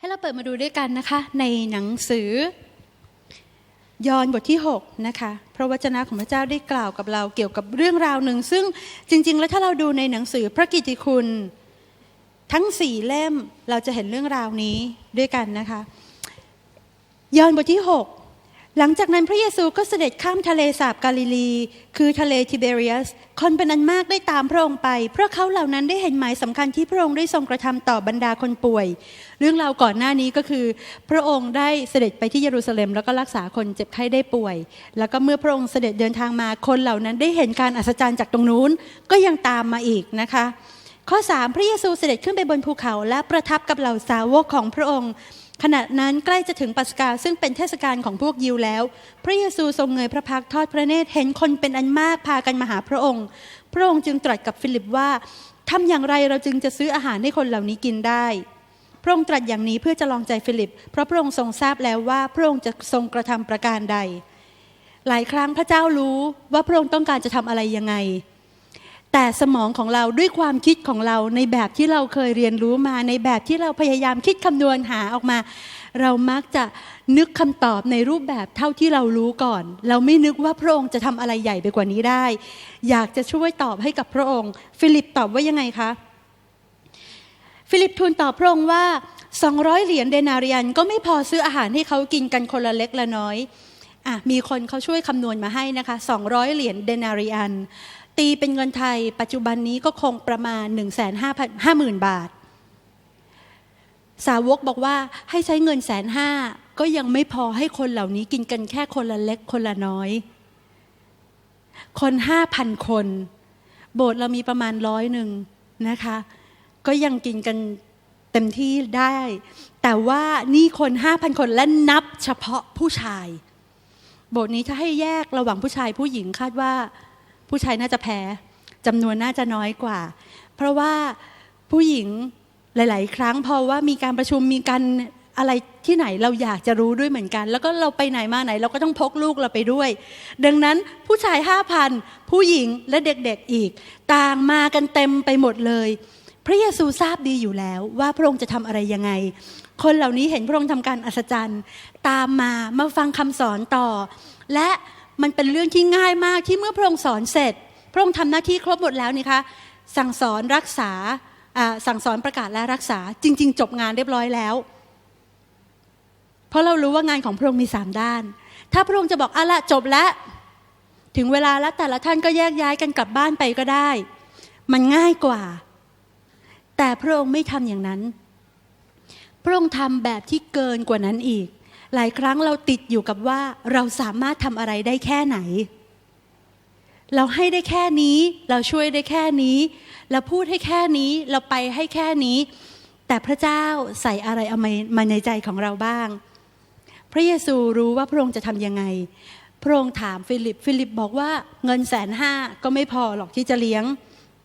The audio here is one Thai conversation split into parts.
ให้เราเปิดมาดูด้วยกันนะคะ ในหนังสือยอห์นบทที่6นะคะพระวจนะของพระเจ้าได้กล่าวกับเราเกี่ยวกับเรื่องราวหนึ่ง ซึ่งจริง ๆ แล้วถ้าเราดูในหนังสือพระกิตติคุณ ทั้งสี่เล่มเราจะเห็นเรื่องราวนี้ด้วยกันนะคะยอห์นบทที่6 หลังจากนั้นพระเยซูก็เสด็จข้ามทะเลสาบกาลิลี คือทะเลทิเบเรียส คนเป็นอันมากได้ตามพระองค์ไป เพราะเขาเหล่านั้นได้เห็นหมายสำคัญที่พระองค์ได้ทรงกระทำต่อบรรดาคนป่วย เรื่องราวก่อนหน้านี้ก็คือ พระองค์ได้เสด็จไปที่เยรูซาเล็ม แล้วก็รักษาคนเจ็บไข้ได้ป่วย แล้วก็เมื่อพระองค์เสด็จเดินทางมาคนเหล่านั้นได้เห็นการอัศจรรย์จากตรงนู้นก็ยังตามมาอีกนะคะ ข้อ 3 พระเยซูเสด็จขึ้นไปบนภูเขาและประทับกับเหล่าสาวกของพระองค์ ขณะนั้นใกล้จะถึงปัสกาซึ่งเป็นเทศกาลของพวกยิวแล้ว พระเยซูทรงเงยพระพักทอดพระเนตรเห็นคนเป็นอันมากพากันมาหาพระองค์ พระองค์จึงตรัสกับฟิลิปว่าทำอย่างไรเราจึงจะซื้ออาหารให้คนเหล่านี้กินได้ พระองค์ตรัสอย่างนี้เพื่อจะลองใจฟิลิป เพราะพระองค์ทรงทราบแล้วว่าพระองค์จะทรงกระทำประการใด หลายครั้งพระเจ้ารู้ว่าพระองค์ต้องการจะทำอะไรยังไง แต่สมองของเราด้วยความคิดของเราในแบบที่เราเคยเรียนรู้มาในแบบที่เราพยายามคิดคำนวณหาออกมา เรามักจะนึกคำตอบในรูปแบบเท่าที่เรารู้ก่อน เราไม่นึกว่าพระองค์จะทำอะไรใหญ่ไปกว่านี้ได้ อยากจะช่วยตอบให้กับพระองค์ ฟิลิปตอบว่ายังไงคะฟิลิปทูลตอบพระองค์ว่า 200 เหรียญเดนาเรียนก็ไม่พอซื้ออาหารให้เขากินกันคนละเล็กละน้อยอะมีคนเขาช่วยคำนวณมาให้นะคะ 200 เหรียญเดนาเรียน ตีเป็นเงินไทย ปัจจุบันนี้ก็คงประมาณ 1 5 5 0 0 0 บาท สาวกบอกว่าให้ใช้เงินแสนห้าก็ยังไม่พอให้คนเหล่านี้กินกันแค่คนละเล็กคนละน้อย คนห้าพันคน โบสถ์เรามีประมาณร้อยหนึ่งนะคะ ก็ยังกินกันเต็มที่ได้ แต่ว่านี่คนห้าพันคนและนับเฉพาะผู้ชาย โบสถ์นี้ถ้าให้แยกระหว่างผู้ชายผู้หญิงคาดว่า ผู้ชายน่าจะแพ้จำนวนน่าจะน้อยกว่า เพราะว่าผู้หญิงหลาย ๆ ครั้งพอว่ามีการประชุมมีการอะไรที่ไหนเราอยากจะรู้ด้วยเหมือนกัน แล้วก็เราไปไหนมาไหน เราก็ต้องพกลูกเราไปด้วย ดังนั้นผู้ชายห้าพันผู้หญิงและเด็กๆอีก ต่างมากันเต็มไปหมดเลย พระเยซูทราบดีอยู่แล้วว่าพระองค์จะทำอะไรยังไง คนเหล่านี้เห็นพระองค์ทำการอัศจรรย์ ตามมามาฟังคำสอนต่อ และ มันเป็นเรื่องที่ง่ายมากที่เมื่อพระองค์สอนเสร็จ พระองค์ทำหน้าที่ครบหมดแล้วนี่คะสั่งสอนรักษาสั่งสอนประกาศและรักษาจริง ๆ จบงานเรียบร้อยแล้ว เพราะเรารู้ว่างานของพระองค์มีสามด้าน ถ้าพระองค์จะบอกอะละจบแล้วถึงเวลาแล้วแต่ละท่านก็แยกย้ายกันกลับบ้านไปก็ได้ มันง่ายกว่า แต่พระองค์ไม่ทำอย่างนั้น พระองค์ทำแบบที่เกินกว่านั้นอีก หลายครั้งเราติดอยู่กับว่าเราสามารถทำอะไรได้แค่ไหน เราให้ได้แค่นี้ เราช่วยได้แค่นี้ เราพูดให้แค่นี้ เราไปให้แค่นี้ แต่พระเจ้าใส่อะไรเอามาในใจของเราบ้าง พระเยซูรู้ว่าพระองค์จะทำยังไง พระองค์ถามฟิลิป ฟิลิปบอกว่าเงินแสนห้าก็ไม่พอหรอกที่จะเลี้ยง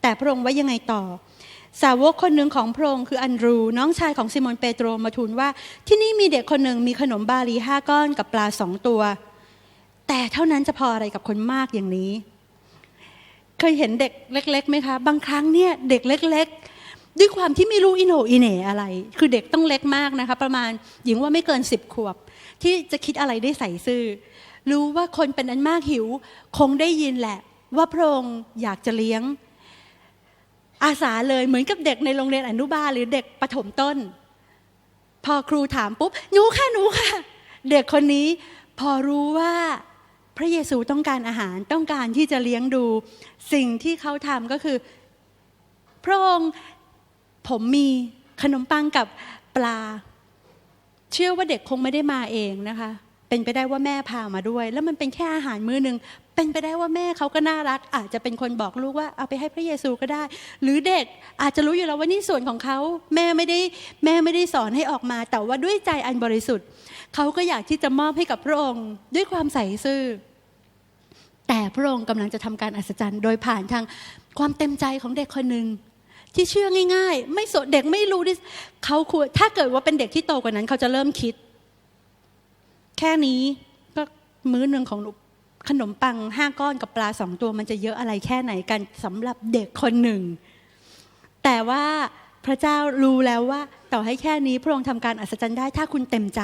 แต่พระองค์ว่ายังไงต่อ สาวกคนหนึ่งของพระองค์คืออันรู น้องชายของซิมอนเปโตรมาทูลว่า ที่นี่มีเด็กคนหนึ่งมีขนมบาลีห้าก้อนกับปลาสองตัว แต่เท่านั้นจะพออะไรกับคนมากอย่างนี้ เคยเห็นเด็กเล็กๆไหมคะ บางครั้งเนี่ยเด็กเล็ก ๆ ด้วยความที่ไม่รู้อินโหอินเน่อะไร คือเด็กต้องเล็กมากนะคะ ประมาณหญิงว่าไม่เกินสิบขวบ ที่จะคิดอะไรได้ใส่ซื่อ รู้ว่าคนเป็นอันมากหิว คงได้ยินแหละ ว่าพระองค์อยากจะเลี้ยง อาสาเลยเหมือนกับเด็กในโรงเรียนอนุบาลหรือเด็กประถมต้น พอครูถามปุ๊บหนูค่ะหนูค่ะ เด็กคนนี้พอรู้ว่าพระเยซูต้องการอาหารต้องการที่จะเลี้ยงดู สิ่งที่เขาทำก็คือ พระองค์ผมมีขนมปังกับปลา เชื่อว่าเด็กคงไม่ได้มาเองนะคะ เป็นไปได้ว่าแม่พามาด้วย แล้วมันเป็นแค่อาหารมื้อหนึ่ง เป็นไปได้ว่าแม่เขาก็น่ารัก อาจจะเป็นคนบอกลูกว่าเอาไปให้พระเยซูก็ได้ หรือเด็กอาจจะรู้อยู่แล้วว่านี่ส่วนของเขาแม่ไม่ได้แม่ไม่ได้สอนให้ออกมา แต่ว่าด้วยใจอันบริสุทธิ์เขาก็อยากที่จะมอบให้กับพระองค์ ด้วยความใส่ซื่อแต่พระองค์กำลังจะทำการอัศจรรย์ โดยผ่านทางความเต็มใจของเด็กคนหนึ่งที่เชื่อง่าย ๆ ไม่สเด็กไม่รู้ดิเขาควรถ้าเกิดว่าเป็นเด็กที่โตกว่านั้น เขาจะเริ่มคิด แค่นี้ก็มื้อหนึ่งของ ขนมปังห้าก้อนกับปลาสองตัวมันจะเยอะอะไรแค่ไหนกันสำหรับเด็กคนหนึ่ง แต่ว่าพระเจ้ารู้แล้วว่า ต่อให้แค่นี้พระองค์ทำการอัศจรรย์ได้ ถ้าคุณเต็มใจ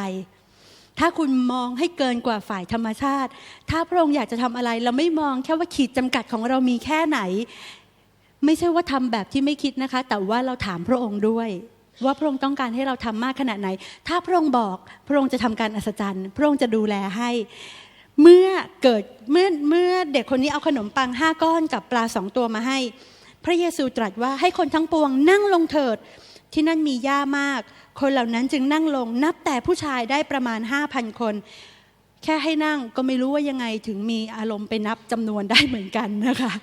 ถ้าคุณมองให้เกินกว่าฝ่ายธรรมชาติ ถ้าพระองค์อยากจะทำอะไร เราไม่มองแค่ว่าขีดจำกัดของเรามีแค่ไหน ไม่ใช่ว่าทำแบบที่ไม่คิดนะคะ แต่ว่าเราถามพระองค์ด้วยว่าพระองค์ต้องการให้เราทำมากขนาดไหน ถ้าพระองค์บอก พระองค์จะทำการอัศจรรย์ พระองค์จะดูแลให้ เมื่อเกิดเมื่อเมื่อเด็กคนนี้เอาขนมปังห้าก้อนกับปลาสองตัวมาให้ พระเยซูตรัสว่าให้คนทั้งปวงนั่งลงเถิด ที่นั่นมีหญ้ามาก คนเหล่านั้นจึงนั่งลงนับแต่ผู้ชายได้ประมาณห้าพันคน แค่ให้นั่งก็ไม่รู้ว่ายังไงถึงมีอารมณ์ไปนับจำนวนได้เหมือนกันนะคะ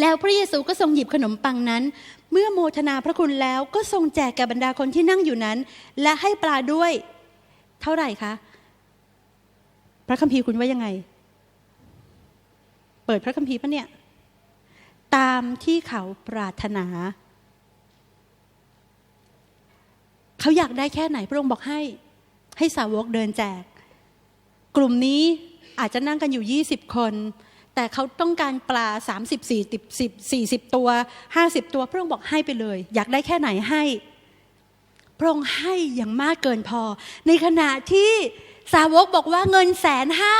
แล้วพระเยซูก็ทรงหยิบขนมปังนั้น เมื่อโมทนาพระคุณแล้วก็ทรงแจกแก่บรรดาคนที่นั่งอยู่นั้น และให้ปลาด้วย เท่าไหร่คะ พระคัมภีร์คุณว่ายังไง เปิดพระคัมภีร์ปะเนี่ย ตามที่เขาปรารถนา เขาอยากได้แค่ไหนพระองค์บอกให้ ให้สาวกเดินแจก กลุ่มนี้อาจจะนั่งกันอยู่ 20 คน แต่เขาต้องการปลา 30 40 40 ตัว 50 ตัว พระองค์บอกให้ไปเลย อยากได้แค่ไหนให้ พระองค์ให้อย่างมากเกินพอ ในขณะที่ สาวกบอกว่าเงินแสนห้า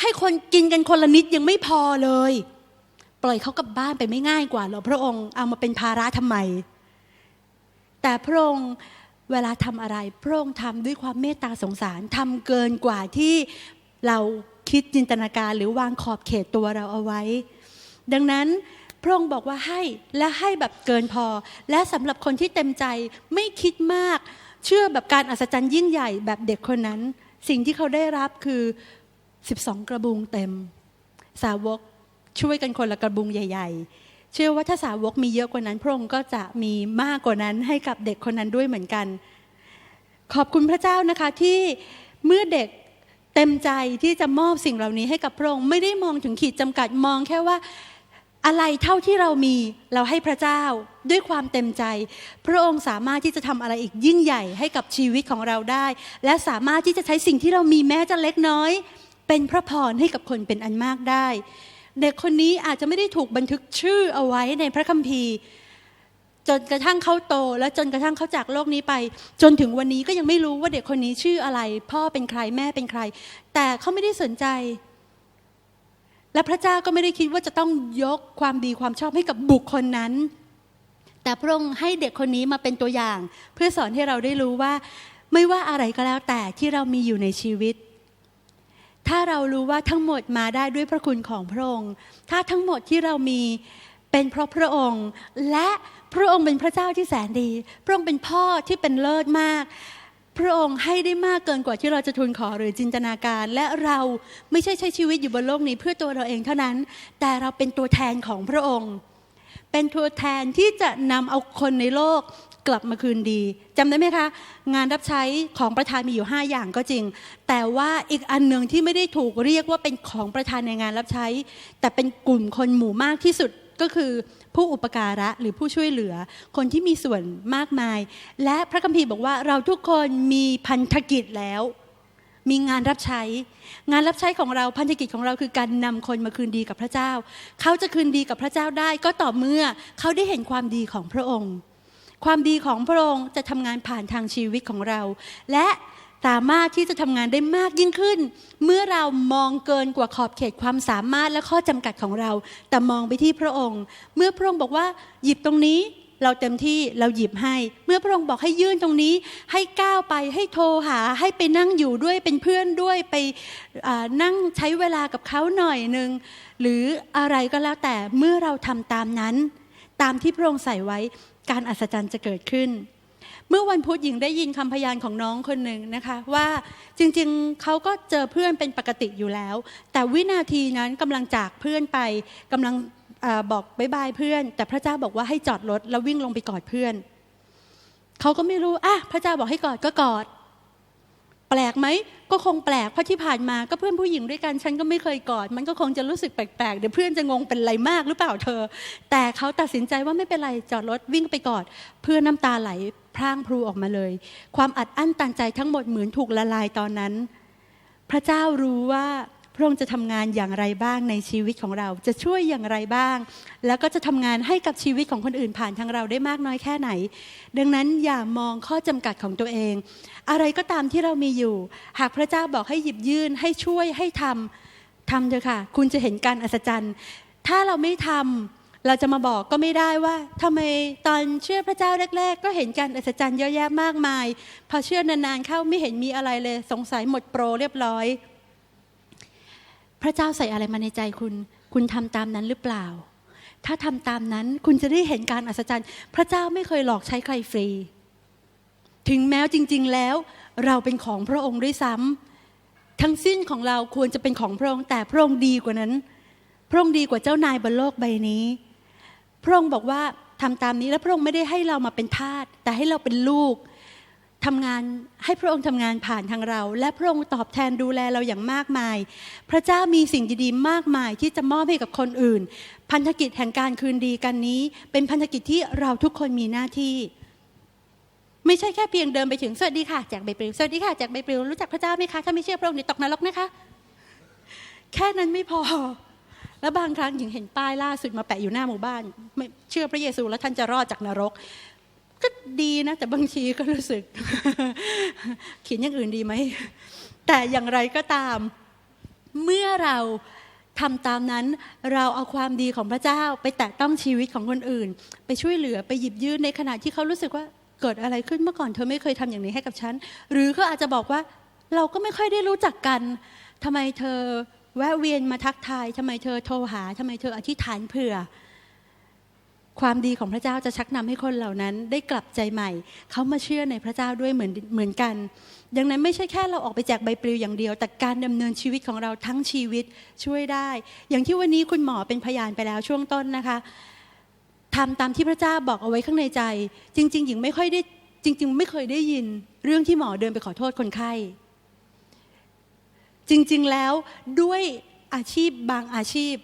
ให้คนกินกันคนละนิดยังไม่พอเลย ปล่อยเขากลับบ้านไปไม่ง่ายกว่าหรอพระองค์เอามาเป็นภาระทำไม แต่พระองค์เวลาทำอะไร พระองค์ทำด้วยความเมตตาสงสารทำเกินกว่าที่เราคิดจินตนาการหรือวางขอบเขตตัวเราเอาไว้ ดังนั้นพระองค์บอกว่าให้และให้แบบเกินพอ และสำหรับคนที่เต็มใจไม่คิดมาก เชื่อแบบการอัศจรรย์ยิ่งใหญ่แบบเด็กคนนั้น สิ่งที่เขาได้รับคือ 12 กระบุงเต็ม สาวกช่วยกันคนละกระบุงใหญ่ ๆ เชื่อว่าถ้าสาวกมีเยอะกว่านั้น พระองค์ก็จะมีมากกว่านั้นให้กับเด็กคนนั้นด้วยเหมือนกัน ขอบคุณพระเจ้านะคะที่เมื่อเด็กเต็มใจที่จะมอบสิ่งเหล่านี้ให้กับพระองค์ไม่ได้มองถึงขีดจำกัดมองแค่ว่า อะไรเท่าที่เรามีเราให้พระเจ้าด้วยความเต็มใจ พระองค์สามารถที่จะทำอะไรอีกยิ่งใหญ่ให้กับชีวิตของเราได้ และสามารถที่จะใช้สิ่งที่เรามีแม้จะเล็กน้อย เป็นพระพรให้กับคนเป็นอันมากได้ เด็กคนนี้อาจจะไม่ได้ถูกบันทึกชื่อเอาไว้ในพระคัมภีร์ จนกระทั่งเขาโต และจนกระทั่งเขาจากโลกนี้ไป จนถึงวันนี้ก็ยังไม่รู้ว่าเด็กคนนี้ชื่ออะไร พ่อเป็นใครแม่เป็นใคร แต่เขาไม่ได้สนใจ และพระเจ้าก็ไม่ได้คิดว่าจะต้องยกความดีความชอบให้กับบุคคลนั้น แต่พระองค์ให้เด็กคนนี้มาเป็นตัวอย่าง เพื่อสอนให้เราได้รู้ว่า ไม่ว่าอะไรก็แล้วแต่ที่เรามีอยู่ในชีวิต ถ้าเรารู้ว่าทั้งหมดมาได้ด้วยพระคุณของพระองค์ ถ้าทั้งหมดที่เรามีเป็นเพราะพระองค์ และพระองค์เป็นพระเจ้าที่แสนดี พระองค์เป็นพ่อที่เป็นเลิศมาก พระองค์ให้ได้มากเกินกว่าที่เราจะทูลขอหรือจินตนาการ และเราไม่ใช่ใช้ชีวิตอยู่บนโลกนี้เพื่อตัวเราเองเท่านั้น แต่เราเป็นตัวแทนของพระองค์ เป็นตัวแทนที่จะนำเอาคนในโลกกลับมาคืนดีจำได้ไหมคะ งานรับใช้ของประธานมีอยู่ 5 อย่างก็จริง แต่ว่าอีกอันหนึ่งที่ไม่ได้ถูกเรียกว่าเป็นของประธานในงานรับใช้ แต่เป็นกลุ่มคนหมู่มากที่สุด ก็คือผู้อุปการะหรือผู้ช่วยเหลือ คนที่มีส่วนมากมาย และพระคัมภีร์บอกว่าเราทุกคนมีพันธกิจแล้ว มีงานรับใช้ งานรับใช้ของเราพันธกิจของเราคือการนำคนมาคืนดีกับพระเจ้า เขาจะคืนดีกับพระเจ้าได้ ก็ต่อเมื่อเขาได้เห็นความดีของพระองค์ ความดีของพระองค์จะทำงานผ่านทางชีวิตของเรา และ สามารถที่จะทำงานได้มากยิ่งขึ้น เมื่อเรามองเกินกว่าขอบเขตความสามารถและข้อจำกัดของเรา แต่มองไปที่พระองค์ เมื่อพระองค์บอกว่าหยิบตรงนี้เราเต็มที่เราหยิบให้ เมื่อพระองค์บอกให้ยื่นตรงนี้ ให้ก้าวไปให้โทรหา ให้ไปนั่งอยู่ด้วยเป็นเพื่อนด้วยไปนั่งใช้เวลากับเขาหน่อยหนึ่งหรืออะไรก็แล้วแต่เมื่อเราทำตามนั้น ตามที่พระองค์ใส่ไว้การอัศจรรย์จะเกิดขึ้น เมื่อวันพุธหญิงได้ยินคำพยานของน้องคนหนึ่งนะคะ ว่าจริงๆเขาก็เจอเพื่อนเป็นปกติอยู่แล้ว แต่วินาทีนั้นกำลังจากเพื่อนไปกำลังอบอกบายบายเพื่อน แต่พระเจ้าบอกว่าให้จอดรถแล้ววิ่งลงไปกอดเพื่อนเขาก็ไม่รู้อะพระเจ้าบอกให้กอดก็กอด แปลกไหมก็คงแปลกเพราะที่ผ่านมาก็เพื่อนผู้หญิงด้วยกันฉันก็ไม่เคยกอด มันก็คงจะรู้สึกแปลกๆเดี๋ยวเพื่อนจะงงเป็นไรมากหรือเปล่าเธอ แต่เขาตัดสินใจว่าไม่เป็นไรจอดรถวิ่งไปกอด เพื่อนน้ำตาไหลพร่างพลูออกมาเลย ความอัดอั้นตันใจทั้งหมดเหมือนถูกละลายตอนนั้น พระเจ้ารู้ว่า ระองค์จะทำงานอย่างไรบ้างในชีวิตของเรา จะช่วยอย่างไรบ้าง แล้วก็จะทำงานให้กับชีวิตของคนอื่นผ่านทางเราได้มากน้อยแค่ไหน ดังนั้นอย่ามองข้อจำกัดของตัวเอง อะไรก็ตามที่เรามีอยู่ หากพระเจ้าบอกให้หยิบยื่นให้ช่วยให้ทำทำเถอะค่ะ คุณจะเห็นการอัศจรรย์ ถ้าเราไม่ทำเราจะมาบอกก็ไม่ได้ว่าทำไมตอนเชื่อพระเจ้าแรก ๆ ก็เห็นการอัศจรรย์เยอะแยะมากมาย พอเชื่อนานๆเข้าไม่เห็นมีอะไรเลย สงสัยหมดโปรเรียบร้อย พระเจ้าใส่อะไรมาในใจคุณ คุณทำตามนั้นหรือเปล่า ถ้าทำตามนั้นคุณจะได้เห็นการอัศจรรย์ พระเจ้าไม่เคยหลอกใช้ใครฟรี ถึงแม้จริง ๆ แล้ว เราเป็นของพระองค์ด้วยซ้ำทั้งสิ้นของเราควรจะเป็นของพระองค์ แต่พระองค์ดีกว่านั้น พระองค์ดีกว่าเจ้านายบนโลกใบนี้ พระองค์บอกว่าทำตามนี้แล้วพระองค์ไม่ได้ให้เรามาเป็นทาสแต่ให้เราเป็นลูก ทำงานให้พระองค์ทำงานผ่านทางเรา และพระองค์ตอบแทนดูแลเราอย่างมากมาย พระเจ้ามีสิ่งดีๆมากมายที่จะมอบให้กับคนอื่น พันธกิจแห่งการคืนดีกันนี้ เป็นพันธกิจที่เราทุกคนมีหน้าที่ ไม่ใช่แค่เพียงเดินไปถึงสวัสดีค่ะแจกใบปลิวสวัสดีค่ะแจกใบปลิวรู้จักพระเจ้าไหมคะถ้าไม่เชื่อพระองค์นี่ตกนรกนะคะ แค่นั้นไม่พอ แล้วบางครั้งหญิงเห็นป้ายล่าสุดมาแปะอยู่หน้าหมู่บ้านไม่เชื่อพระเยซูแล้วท่านจะรอดจากนรก ก็ดีนะ แต่บางทีก็รู้สึก เขียนอย่างอื่นดีไหม แต่อย่างไรก็ตามเมื่อเราทำตามนั้นเราเอาความดีของพระเจ้า ไปแตะต้องชีวิตของคนอื่น ไปช่วยเหลือไปหยิบยื่นในขณะที่เขารู้สึกว่าเกิดอะไรขึ้นเมื่อก่อนเธอไม่เคยทำอย่างนี้ให้กับฉัน หรือเขาอาจจะบอกว่าเราก็ไม่ค่อยได้รู้จักกันทำไมเธอแวะเวียนมาทักทายทำไมเธอโทรหาทำไมเธออธิษฐานเผื่อ ความดีของพระเจ้าจะชักนำให้คนเหล่านั้นได้กลับใจใหม่ เขามาเชื่อในพระเจ้าด้วยเหมือนเหมือนกัน ดังนั้นไม่ใช่แค่เราออกไปแจกใบปลิวอย่างเดียว แต่การดำเนินชีวิตของเราทั้งชีวิตช่วยได้ อย่างที่วันนี้คุณหมอเป็นพยานไปแล้วช่วงต้นนะคะทำตามที่พระเจ้าบอกเอาไว้ข้างในใจ จริง ๆ หญิงไม่ค่อยได้จริง ๆ ไม่เคยได้ยินเรื่องที่หมอเดินไปขอโทษคนไข้ จริง ๆ แล้วด้วยอาชีพบางอาชีพ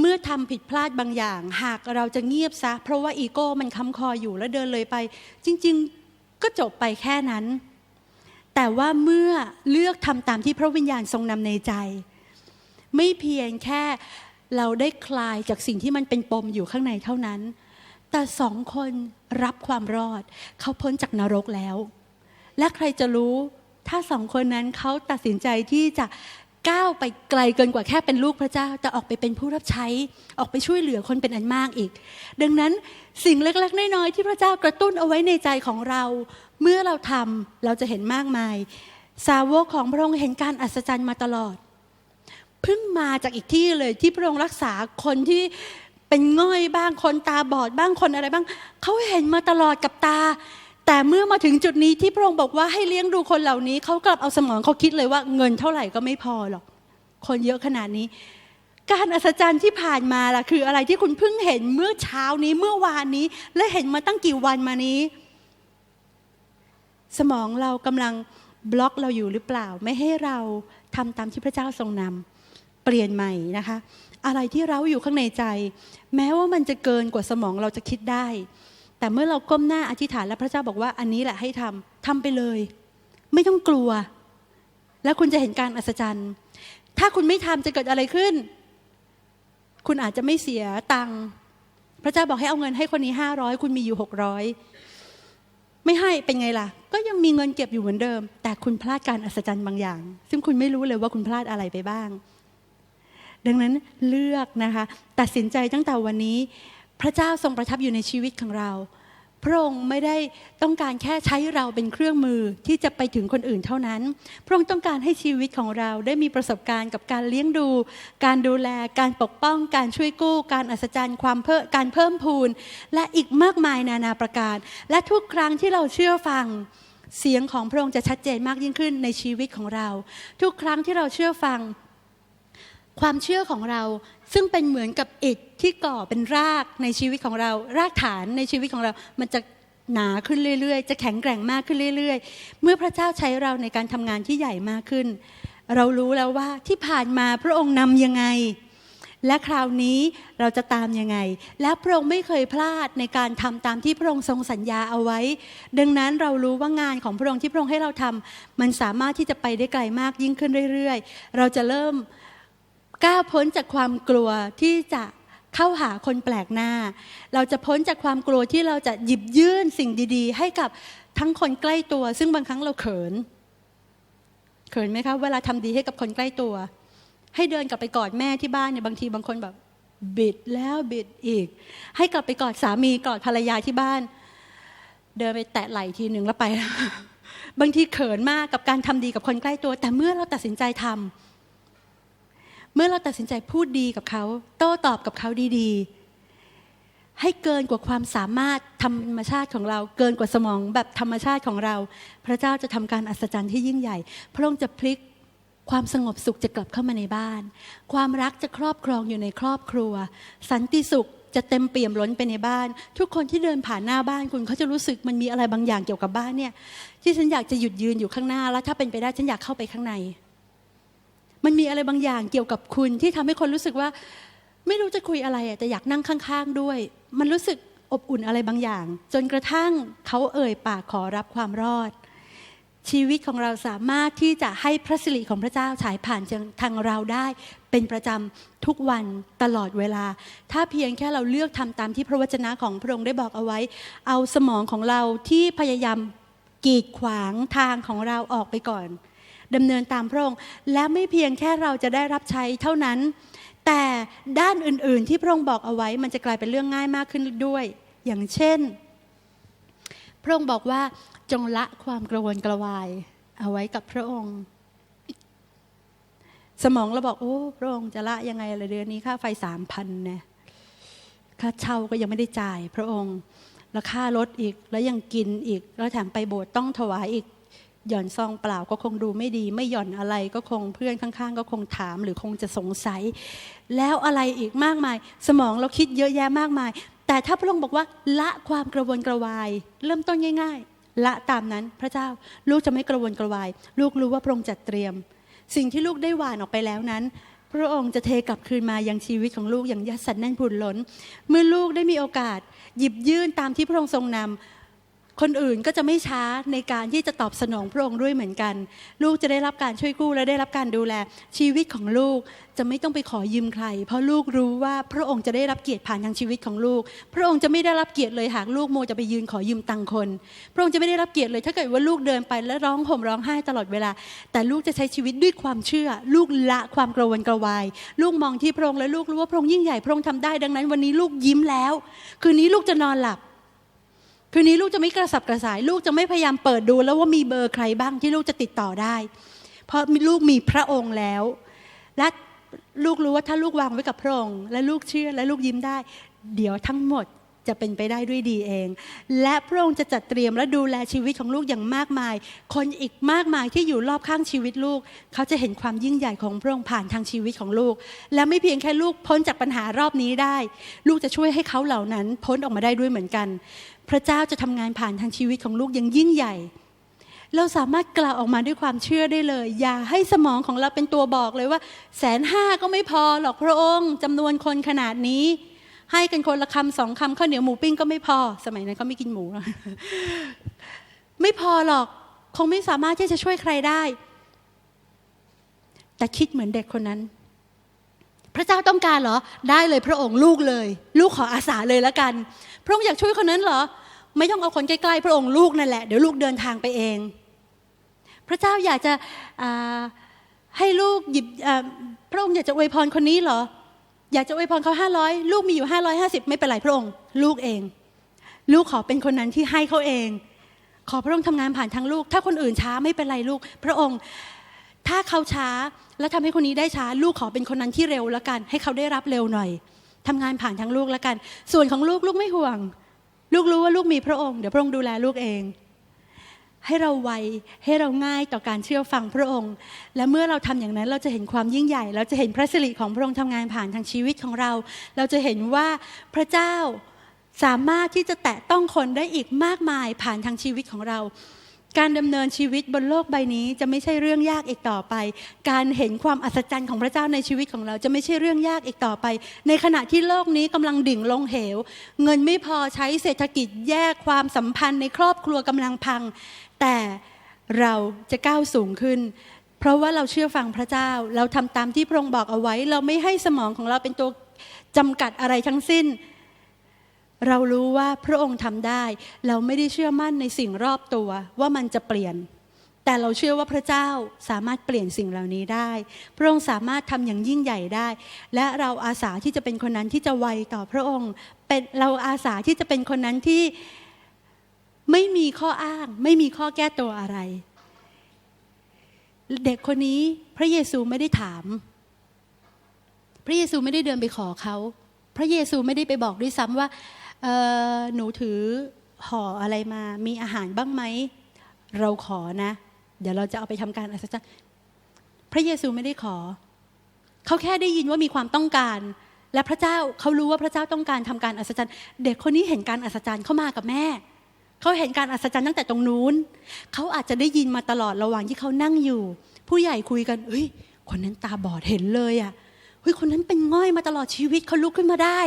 เมื่อทำผิดพลาดบางอย่าง หากเราจะเงียบซะ เพราะว่าอีโก้มันค้ำคออยู่แล้วเดินเลยไป จริง ๆก็จบไปแค่นั้น แต่ว่าเมื่อเลือกทำตามที่พระวิญญาณทรงนำในใจ ไม่เพียงแค่เราได้คลายจากสิ่งที่มันเป็นปมอยู่ข้างในเท่านั้น แต่สองคนรับความรอด เขาพ้นจากนรกแล้ว และใครจะรู้ถ้าสองคนนั้นเขาตัดสินใจที่จะ ก้าวไปไกลเกินกว่าแค่เป็นลูกพระเจ้า แต่ออกไปเป็นผู้รับใช้ออกไปช่วยเหลือคนเป็นอันมากอีก ดังนั้นสิ่งเล็กๆน้อยๆที่พระเจ้ากระตุ้นเอาไว้ในใจของเรา เมื่อเราทำเราจะเห็นมากมาย สาวกของพระองค์เห็นการอัศจรรย์มาตลอดเพิ่งมาจากอีกที่เลยที่พระองค์รักษาคนที่เป็นง่อยบ้างคนตาบอดบ้างคนอะไรบ้างเขาเห็นมาตลอดกับตา แต่เมื่อมาถึงจุดนี้ที่พระองค์บอกว่าให้เลี้ยงดูคนเหล่านี้เขากลับเอาสมองเขาคิดเลยว่าเงินเท่าไหร่ก็ไม่พอหรอก คนเยอะขนาดนี้ การอัศจรรย์ที่ผ่านมาล่ะคืออะไรที่คุณเพิ่งเห็นเมื่อเช้านี้เมื่อวานนี้ และเห็นมาตั้งกี่วันมานี้ สมองเรากำลังบล็อกเราอยู่หรือเปล่า ไม่ให้เราทำตามที่พระเจ้าทรงนำเปลี่ยนใหม่นะคะ อะไรที่เราอยู่ข้างในใจ แม้ว่ามันจะเกินกว่าสมองเราจะคิดได้ แต่เมื่อเราก้มหน้าอธิษฐานและพระเจ้าบอกว่าอันนี้แหละให้ทำทำไปเลย ไม่ต้องกลัว แล้วคุณจะเห็นการอัศจรรย์ ถ้าคุณไม่ทำจะเกิดอะไรขึ้น คุณอาจจะไม่เสียตังค์พระเจ้าบอกให้เอาเงินให้คนนี้ห้าร้อยคุณมีอยู่หกร้อยไม่ให้เป็นไงล่ะ ก็ยังมีเงินเก็บอยู่เหมือนเดิม แต่คุณพลาดการอัศจรรย์บางอย่าง ซึ่งคุณไม่รู้เลยว่าคุณพลาดอะไรไปบ้าง ดังนั้นเลือกนะคะ ตัดสินใจตั้งแต่วันนี้ พระเจ้าทรงประทับอยู่ในชีวิตของเรา พระองค์ไม่ได้ต้องการแค่ใช้เราเป็นเครื่องมือที่จะไปถึงคนอื่นเท่านั้น พระองค์ต้องการให้ชีวิตของเราได้มีประสบการณ์กับการเลี้ยงดู การดูแล การปกป้อง การช่วยกู้ การอัศจรรย์ความเพิ่มการเพิ่มพูน และอีกมากมายนานาประการ และทุกครั้งที่เราเชื่อฟังเสียงของพระองค์จะชัดเจนมากยิ่งขึ้นในชีวิตของเรา ทุกครั้งที่เราเชื่อฟัง ความเชื่อของเราซึ่งเป็นเหมือนกับอิฐที่ก่อเป็นรากในชีวิตของเรา รากฐานในชีวิตของเรา มันจะหนาขึ้นเรื่อย ๆ จะแข็งแกร่งมากขึ้นเรื่อย ๆ เมื่อพระเจ้าใช้เราในการทำงานที่ใหญ่มากขึ้น เรารู้แล้วว่าที่ผ่านมาพระองค์นำยังไง และคราวนี้เราจะตามยังไง และพระองค์ไม่เคยพลาดในการทำตามที่พระองค์ทรงสัญญาเอาไว้ ดังนั้นเรารู้ว่างานของพระองค์ที่พระองค์ให้เราทำมันสามารถที่จะไปได้ไกลมากยิ่งขึ้นเรื่อย ๆ เราจะเริ่ม ก้าวพ้นจากความกลัวที่จะเข้าหาคนแปลกหน้า เราจะพ้นจากความกลัวที่เราจะหยิบยื่นสิ่งดี ๆ ให้กับทั้งคนใกล้ตัว ซึ่งบางครั้งเราเขิน เขินไหมคะเวลาทำดีให้กับคนใกล้ตัว ให้เดินกลับไปกอดแม่ที่บ้านเนี่ยบางทีบางคนแบบ บิดแล้วบิดอีก ให้กลับไปกอดสามีกอดภรรยาที่บ้าน เดินไปแตะไหล่ทีหนึ่งแล้วไป บางทีเขินมากกับการทำดีกับคนใกล้ตัว แต่เมื่อเราตัดสินใจทำ เมื่อเราตัดสินใจพูดดีกับเขา โต้ตอบกับเขาดีๆ ให้เกินกว่าความสามารถธรรมชาติของเรา เกินกว่าสมองแบบธรรมชาติของเรา พระเจ้าจะทำการอัศจรรย์ที่ยิ่งใหญ่ พระองค์จะพลิกความสงบสุขจะกลับเข้ามาในบ้าน ความรักจะครอบครองอยู่ในครอบครัว สันติสุขจะเต็มเปี่ยมล้นไปในบ้าน ทุกคนที่เดินผ่านหน้าบ้านคุณเขาจะรู้สึกมันมีอะไรบางอย่างเกี่ยวกับบ้านเนี่ย ที่ฉันอยากจะหยุดยืนอยู่ข้างหน้าแล้วถ้าเป็นไปได้ฉันอยากเข้าไปข้างใน มันมีอะไรบางอย่างเกี่ยวกับคุณที่ทำให้คนรู้สึกว่า ไม่รู้จะคุยอะไรแต่อยากนั่งข้าง ๆด้วย มันรู้สึกอบอุ่นอะไรบางอย่าง จนกระทั่งเขาเอ่ยปากขอรับความรอด ชีวิตของเราสามารถที่จะให้พระสิริของพระเจ้าฉายผ่านทางเราได้ เป็นประจำทุกวันตลอดเวลา ถ้าเพียงแค่เราเลือกทำตามที่พระวจนะของพระองค์ได้บอกเอาไว้ เอาสมองของเราที่พยายามกีดขวางทางของเราออกไปก่อน ดำเนินตามพระองค์ และไม่เพียงแค่เราจะได้รับใช้เท่านั้น แต่ด้านอื่นๆ ที่พระองค์บอกเอาไว้ มันจะกลายเป็นเรื่องง่ายมากขึ้นด้วย อย่างเช่น พระองค์บอกว่าจงละความกระวนกระวาย เอาไว้กับพระองค์สมองเราบอกโอ้พระองค์จะละยังไงละเดือนนี้ค่าไฟสามพันเนี่ยค่าเช่าก็ยังไม่ได้จ่าย พระองค์แล้วค่ารถอีกแล้วยังกินอีกแล้วแถมไปโบสถ์ต้องถวายอีก หย่อนซองเปล่าก็คงดูไม่ดี ไม่หย่อนอะไรก็คงเพื่อนข้างๆ ก็คงถามหรือคงจะสงสัย แล้วอะไรอีกมากมาย สมองเราคิดเยอะแยะมากมาย แต่ถ้าพระองค์บอกว่าละความกระวนกระวาย เริ่มต้นง่าย ๆ ละตามนั้นพระเจ้า ลูกจะไม่กระวนกระวาย ลูกรู้ว่าพระองค์จัดเตรียม สิ่งที่ลูกได้หวานออกไปแล้วนั้น พระองค์จะเทกลับคืนมายังชีวิตของลูกอย่างยัดสันแน่นผุนล้น เมื่อลูกได้มีโอกาส หยิบยื่นตามที่พระองค์ทรงนำ คนอื่นก็จะไม่ช้าในการที่จะตอบสนองพระองค์ด้วยเหมือนกัน ลูกจะได้รับการช่วยกู้และได้รับการดูแล ชีวิตของลูกจะไม่ต้องไปขอยืมใคร เพราะลูกรู้ว่าพระองค์จะได้รับเกียรติผ่านทางชีวิตของลูก พระองค์จะไม่ได้รับเกียรติเลยหากลูกโมจะไปยืนขอยืมตังคน พระองค์จะไม่ได้รับเกียรติเลยถ้าเกิดว่าลูกเดินไปแล้วร้องห่มร้องไห้ตลอดเวลา แต่ลูกจะใช้ชีวิตด้วยความเชื่อ ลูกละความกระวนกระวาย ลูกมองที่พระองค์และลูกรู้ว่าพระองค์ยิ่งใหญ่พระองค์ทำได้ดังนั้น วันนี้ลูกยิ้มแล้ว คืนนี้ลูกจะนอนหลับ คืนนี้ลูกจะไม่กระสับกระส่าย ลูกจะไม่พยายามเปิดดูแล้วว่ามีเบอร์ใครบ้างที่ลูกจะติดต่อได้ เพราะลูกมีพระองค์แล้ว และลูกรู้ว่าถ้าลูกวางไว้กับพระองค์และลูกเชื่อและลูกยิ้มได้ เดี๋ยวทั้งหมด จะเป็นไปได้ด้วยดีเอง และพระองค์จะจัดเตรียมและดูแลชีวิตของลูกอย่างมากมาย คนอีกมากมายที่อยู่รอบข้างชีวิตลูก เขาจะเห็นความยิ่งใหญ่ของพระองค์ผ่านทางชีวิตของลูก และไม่เพียงแค่ลูกพ้นจากปัญหารอบนี้ได้ ลูกจะช่วยให้เขาเหล่านั้นพ้นออกมาได้ด้วยเหมือนกัน พระเจ้าจะทำงานผ่านทางชีวิตของลูกอย่างยิ่งใหญ่เราสามารถกล่าวออกมาด้วยความเชื่อได้เลย อย่าให้สมองของเราเป็นตัวบอกเลยว่าแสนห้าก็ไม่พอหรอกพระองค์จำนวนคนขนาดนี้ ให้กันคนละคำสองคำข้าวเหนียวหมูปิ้งก็ไม่พอ สมัยนั้นเขาไม่กินหมู ไม่พอหรอก คงไม่สามารถที่จะช่วยใครได้ แต่คิดเหมือนเด็กคนนั้น พระเจ้าต้องการเหรอ ได้เลยพระองค์ลูกเลย ลูกขออาสาเลยแล้วกัน พระองค์อยากช่วยคนนั้นเหรอ ไม่ต้องเอาคนใกล้ๆพระองค์ลูกนั่นแหละ เดี๋ยวลูกเดินทางไปเอง พระเจ้าอยากจะให้ลูกหยิบพระองค์อยากจะอวยพรคนนี้เหรอ อยากจะอวยพรเขาห้าร้อยลูกมีอยู่ห้าร้อยห้าสิบไม่เป็นไรพระองค์ ลูกเอง ลูกขอเป็นคนนั้นที่ให้เขาเอง ขอพระองค์ทำงานผ่านทางลูก ถ้าคนอื่นช้าไม่เป็นไรลูก พระองค์ ถ้าเขาช้าแล้วทำให้คนนี้ได้ช้า ลูกขอเป็นคนนั้นที่เร็วแล้วกัน ให้เขาได้รับเร็วหน่อยทำงานผ่านทางลูกแล้วกัน ส่วนของลูกลูกไม่ห่วง ลูกรู้ว่าลูกมีพระองค์เดี๋ยวพระองค์ดูแลลูกเอง ให้เราไวให้เราง่ายต่อการเชื่อฟังพระองค์ และเมื่อเราทำอย่างนั้นเราจะเห็นความยิ่งใหญ่ เราจะเห็นพระสิริของพระองค์ทำงานผ่านทางชีวิตของเรา เราจะเห็นว่าพระเจ้าสามารถที่จะแตะต้องคนได้อีกมากมายผ่านทางชีวิตของเรา การดำเนินชีวิตบนโลกใบนี้จะไม่ใช่เรื่องยากอีกต่อไป การเห็นความอัศจรรย์ของพระเจ้าในชีวิตของเราจะไม่ใช่เรื่องยากอีกต่อไป ในขณะที่โลกนี้กำลังดิ่งลงเหว เงินไม่พอใช้เศรษฐกิจแยกความสัมพันธ์ในครอบครัวกำลังพัง แต่เราจะก้าวสูงขึ้น เพราะว่าเราเชื่อฟังพระเจ้า เราทำตามที่พระองค์บอกเอาไว้ เราไม่ให้สมองของเราเป็นตัวจำกัดอะไรทั้งสิ้น เรารู้ว่าพระองค์ทำได้ เราไม่ได้เชื่อมั่นในสิ่งรอบตัวว่ามันจะเปลี่ยน แต่เราเชื่อว่าพระเจ้าสามารถเปลี่ยนสิ่งเหล่านี้ได้ พระองค์สามารถทำอย่างยิ่งใหญ่ได้ และเราอาสาที่จะเป็นคนนั้นที่จะไวต่อพระองค์ เป็นเราอาสาที่จะเป็นคนนั้นที่ไม่มีข้ออ้าง ไม่มีข้อแก้ตัวอะไร เด็กคนนี้พระเยซูไม่ได้ถาม พระเยซูไม่ได้เดินไปขอเขา ระเยซูไม่ได้ไปบอกด้วยซ้ำว่าหนูถือห่ออะไรมามีอาหารบ้างไหม เราขอนะ เดี๋ยวเราจะเอาไปทำการอัศจรรย์พระเยซูไม่ได้ขอ เขาแค่ได้ยินว่ามีความต้องการ และพระเจ้าเขารู้ว่าพระเจ้าต้องการทำการอัศจรรย์ เด็กคนนี้เห็นการอัศจรรย์เข้ามากับแม่เขาเห็นการอัศจรรย์ตั้งแต่ตรงนู้นเขาอาจจะได้ยินมาตลอดระหว่างที่เขานั่งอยู่ ผู้ใหญ่คุยกันเฮ้ยคนนั้นตาบอดเห็นเลยอะ่ะ เฮ้ยคนนั้นเป็นง่อยมาตลอดชีวิตเขาลุกขึ้นมาได้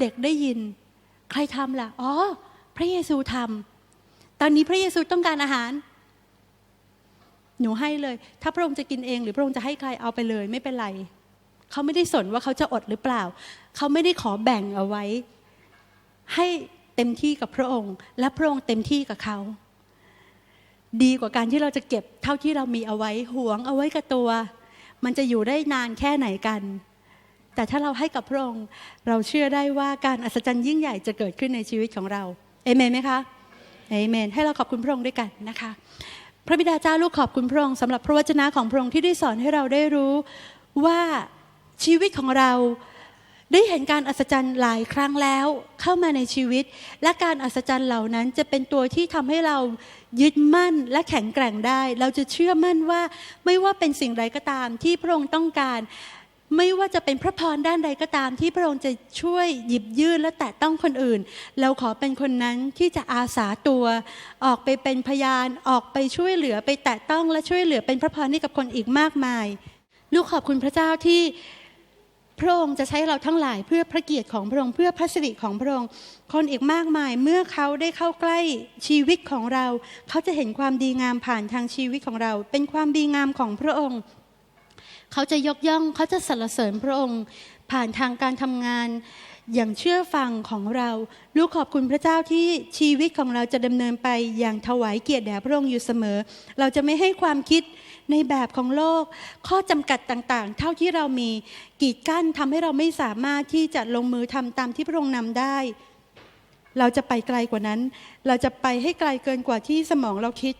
เด็กได้ยิน ใครทำล่ะอ๋อพระเยซูทำตอนนี้พระเยซูต้องการอาหาร หนูให้เลย ถ้าพระองค์จะกินเอง หรือพระองค์จะให้ใครเอาไปเลยไม่เป็นไรเขาไม่ได้สนว่าเขาจะอดหรือเปล่า เขาไม่ได้ขอแบ่งเอาไว้ ให้เต็มที่กับพระองค์ และพระองค์เต็มที่กับเขา ดีกว่าการที่เราจะเก็บเท่าที่เรามีเอาไว้หวงเอาไว้กับตัว มันจะอยู่ได้นานแค่ไหนกัน แต่ถ้าเราให้กับพระองค์เราเชื่อได้ว่าการอัศจรรย์ยิ่งใหญ่จะเกิดขึ้นในชีวิตของเราเอเมนไหมคะเอเมน ให้เราขอบคุณพระองค์ด้วยกันนะคะ พระบิดาเจ้าลูกขอบคุณพระองค์สำหรับพระวจนะของพระองค์ที่ได้สอนให้เราได้รู้ว่าชีวิตของเรา ได้เห็นการอัศจรรย์หลายครั้งแล้วเข้ามาในชีวิต และการอัศจรรย์เหล่านั้นจะเป็นตัวที่ทำให้เรายึดมั่นและแข็งแกร่งได้ เราจะเชื่อมั่นว่าไม่ว่าเป็นสิ่งใดก็ตามที่พระองค์ต้องการไม่ว่าจะเป็นพระพรด้านใดก็ตามที่พระองค์จะช่วยหยิบยื่นและแตะต้องคนอื่น เราขอเป็นคนนั้นที่จะอาสาตัว ออกไปเป็นพยานออกไปช่วยเหลือไปแตะต้องและช่วยเหลือเป็นพระพรให้กับคนอีกมากมาย ลูกขอบคุณพระเจ้าที่ พระองค์จะใช้เราทั้งหลายเพื่อพระเกียรติของพระองค์เพื่อพระสิริของพระองค์คนอีกมากมายเมื่อเขาได้เข้าใกล้ชีวิตของเรา เขาจะเห็นความดีงามผ่านทางชีวิตของเรา เป็นความดีงามของพระองค์ เขาจะยกย่องเขาจะสรรเสริญพระองค์ ผ่านทางการทำงาน อย่างเชื่อฟังของเรา ลูกขอบคุณพระเจ้าที่ชีวิตของเราจะดำเนินไปอย่างถวายเกียรติแด่พระองค์อยู่เสมอ เราจะไม่ให้ความคิดในแบบของโลก ข้อจำกัดต่างๆ เท่าที่เรามีกีดกั้นทำให้เราไม่สามารถที่จะลงมือทำตามที่พระองค์นำได้ เราจะไปไกลกว่านั้น เราจะไปให้ไกลเกินกว่าที่สมองเราคิด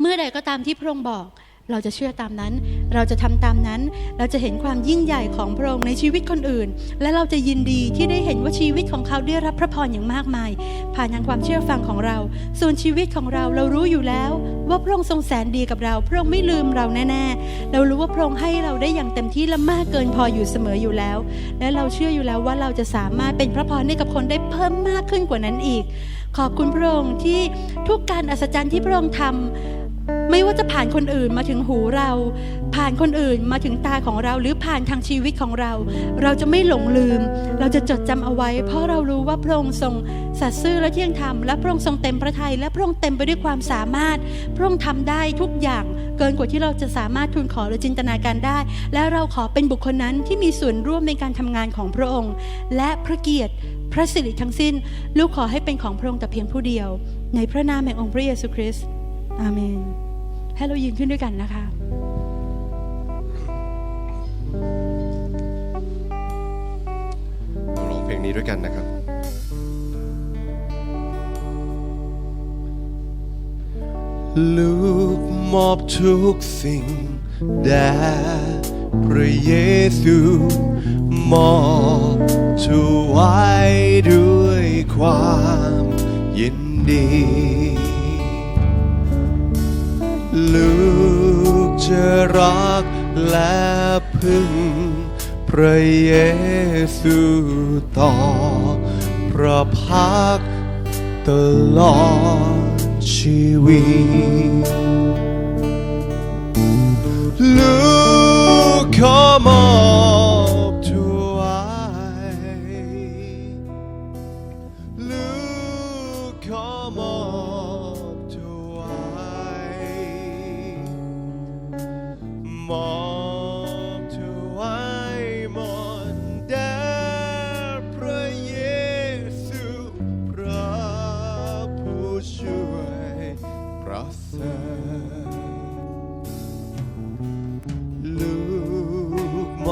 เมื่อใดก็ตามที่พระองค์บอก เราจะเชื่อตามนั้น เราจะทำตามนั้น เราจะเห็นความยิ่งใหญ่ของพระองค์ในชีวิตคนอื่น และเราจะยินดีที่ได้เห็นว่าชีวิตของเขาได้รับพระพรอย่างมากมาย ผ่านทางความเชื่อฟังของเรา ส่วนชีวิตของเราเรารู้อยู่แล้ว ว่าพระองค์ทรงแสนดีกับเรา พระองค์ไม่ลืมเราแน่ๆ เรารู้ว่าพระองค์ให้เราได้อย่างเต็มที่และมากเกินพออยู่เสมออยู่แล้ว และเราเชื่ออยู่แล้วว่าเราจะสามารถเป็นพระพรให้กับคนได้เพิ่มมากขึ้นกว่านั้นอีก ขอบคุณพระองค์ที่ทุกการอัศจรรย์ที่พระองค์ทำ ไม่ว่าจะผ่านคนอื่นมาถึงหูเรา ผ่านคนอื่นมาถึงตาของเราหรือผ่านทางชีวิตของเรา เราจะไม่หลงลืม เราจะจดจำเอาไว้ เพราะเรารู้ว่าพระองค์ทรงสัตย์ซื่อและเที่ยงธรรมและพระองค์ทรงเต็มพระทัยและพระองค์เต็มไปด้วยความสามารถ พระองค์ทำได้ทุกอย่างเกินกว่าที่เราจะสามารถทูลขอหรือจินตนาการได้ และเราขอเป็นบุคคลนั้นที่มีส่วนร่วมในการทำงานของพระองค์ และพระเกียรติพระสิริทั้งสิ้น ลูกขอให้เป็นของพระองค์แต่เพียงผู้เดียว ในพระนามแห่งองค์พระเยซูคริสต์ อาเมน ให้เรายืนขึ้นด้วยกันนะคะเราร้องเพลงนี้ด้วยกันนะครับ ลูกมอบทุกสิ่งแด่พระเยซูมอบถวายด้วยความยินดี ลูกจะรักและพึ่ง พระเยซูต่อ พระพักตลอดชีวิตลูกขอมอบ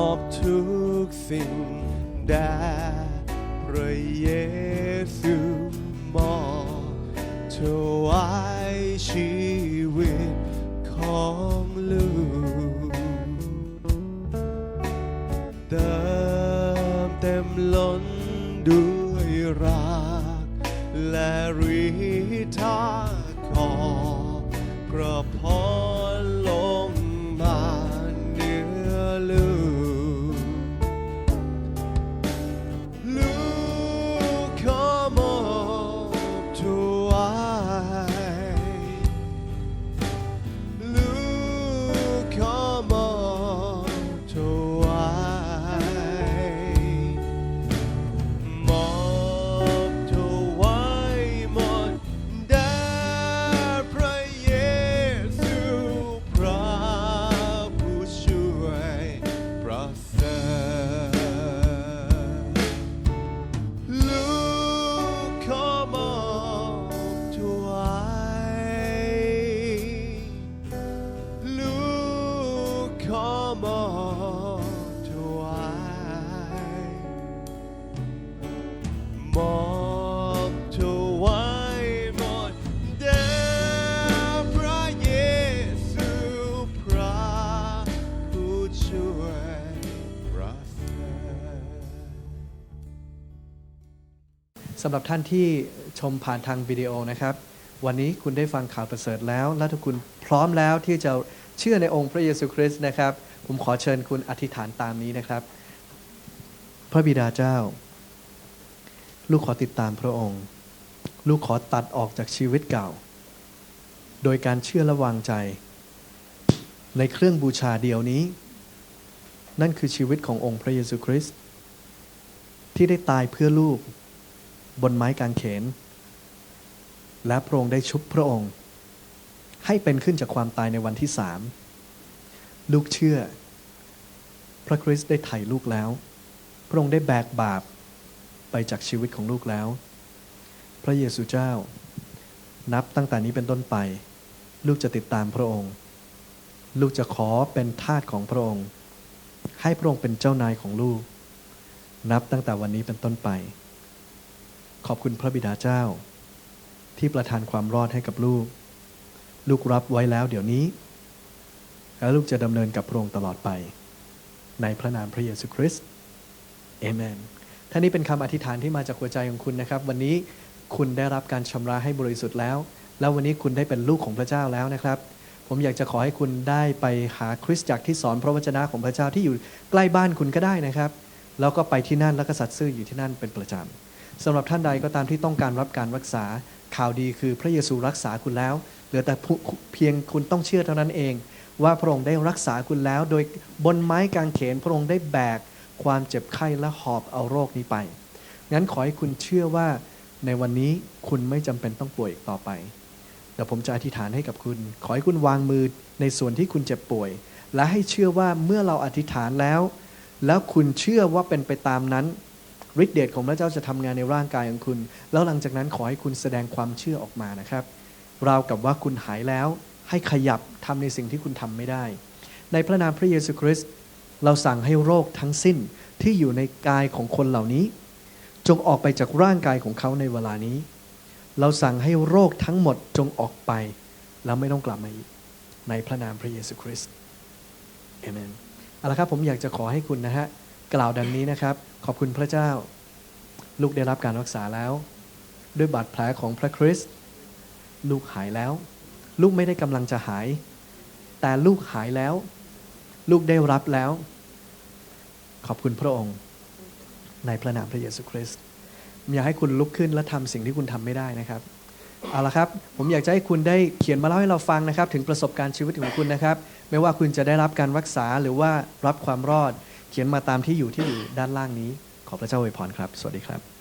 อบทุกสิ่งแด่พระเยซูมอบถวายชีวิตของำหรับท่านที่ชมผ่านทางวิดีโอนะครับ วันนี้คุณได้ฟังข่าวประเสริฐแล้ว และถ้าคุณพร้อมแล้วที่จะเชื่อในองค์พระเยซูคริสต์นะครับ ผมขอเชิญคุณอธิษฐานตามนี้นะครับ พระบิดาเจ้า ลูกขอติดตามพระองค์ ลูกขอตัดออกจากชีวิตเก่า โดยการเชื่อและวางใจ ในเครื่องบูชาเดียวนี้ นั่นคือชีวิตขององค์พระเยซูคริสต์ที่ได้ตายเพื่อลูก บนไม้กางเขน และพระองค์ได้ชุบพระองค์ ให้เป็นขึ้นจากความตายในวันที่สามลูกเชื่อ พระคริสต์ได้ไถ่ลูกแล้ว พระองค์ได้แบกบาปไปจากชีวิตของลูกแล้ว พระเยซูเจ้า นับตั้งแต่นี้เป็นต้นไป ลูกจะติดตามพระองค์ ลูกจะขอเป็นทาสของพระองค์ ให้พระองค์เป็นเจ้านายของลูก นับตั้งแต่วันนี้เป็นต้นไป ขอบคุณพระบิดาเจ้า ที่ประทานความรอดให้กับลูก ลูกรับไว้แล้วเดี๋ยวนี้ และลูกจะดำเนินกับพระองค์ตลอดไป ในพระนามพระเยซูคริสต์เอเมนท่านี้เป็นคำอธิษฐานที่มาจากหัวใจของคุณนะครับ วันนี้คุณได้รับการชำระให้บริสุทธิ์แล้ว แล้ววันนี้คุณได้เป็นลูกของพระเจ้าแล้วนะครับ ผมอยากจะขอให้คุณได้ไปหาคริสตจักรที่สอนพระวจนะของพระเจ้าที่อยู่ใกล้บ้านคุณก็ได้นะครับ แล้วก็ไปที่นั่นแล้วก็สัตย์ซื่ออยู่ที่นั่นเป็นประจำ สำหรับท่านใดก็ตามที่ต้องการรับการรักษาข่าวดีคือพระเยซูรักษาคุณแล้ว เหลือแต่เพียงคุณต้องเชื่อเท่านั้นเอง ว่าพระองค์ได้รักษาคุณแล้ว โดยบนไม้กางเขนพระองค์ได้แบกความเจ็บไข้และหอบเอาโรคนี้ไป งั้นขอให้คุณเชื่อว่าในวันนี้คุณไม่จำเป็นต้องป่วยอีกต่อไปเดี๋ยวผมจะอธิษฐานให้กับคุณ ขอให้คุณวางมือในส่วนที่คุณเจ็บป่วย และให้เชื่อว่าเมื่อเราอธิษฐานแล้ว แล้วคุณเชื่อว่าเป็นไปตามนั้น ฤทธิเดชของพระเจ้าจะทำงานในร่างกายของคุณ แล้วหลังจากนั้นขอให้คุณแสดงความเชื่อออกมานะครับ ราวกับว่าคุณหายแล้ว ให้ขยับทำในสิ่งที่คุณทำไม่ได้ ในพระนามพระเยซูคริสต์เราสั่งให้โรคทั้งสิ้นที่อยู่ในกายของคนเหล่านี้ จงออกไปจากร่างกายของเขาในเวลานี้ เราสั่งให้โรคทั้งหมดจงออกไป แล้วไม่ต้องกลับมาอีก ในพระนามพระเยซูคริสต์เอเมนเอาละครับผมอยากจะขอให้คุณนะฮะ กล่าวดังนี้นะครับ ขอบคุณพระเจ้า ลูกได้รับการรักษาแล้ว ด้วยบาดแผลของพระคริสต์ลูกหายแล้ว ลูกไม่ได้กำลังจะหาย แต่ลูกหายแล้ว ลูกได้รับแล้ว ขอบคุณพระองค์ ในพระนามพระเยซูคริสต์อยากให้คุณลุกขึ้นและทำสิ่งที่คุณทำไม่ได้นะครับเอาละครับ ผมอยากจะให้คุณได้เขียนมาเล่าให้เราฟังนะครับ ถึงประสบการณ์ชีวิตของคุณนะครับ ไม่ว่าคุณจะได้รับการรักษาหรือว่ารับความรอด เขียนมาตามที่อยู่ที่อยู่ด้านล่างนี้ ขอพระเจ้าอวยพรครับ สวัสดีครับ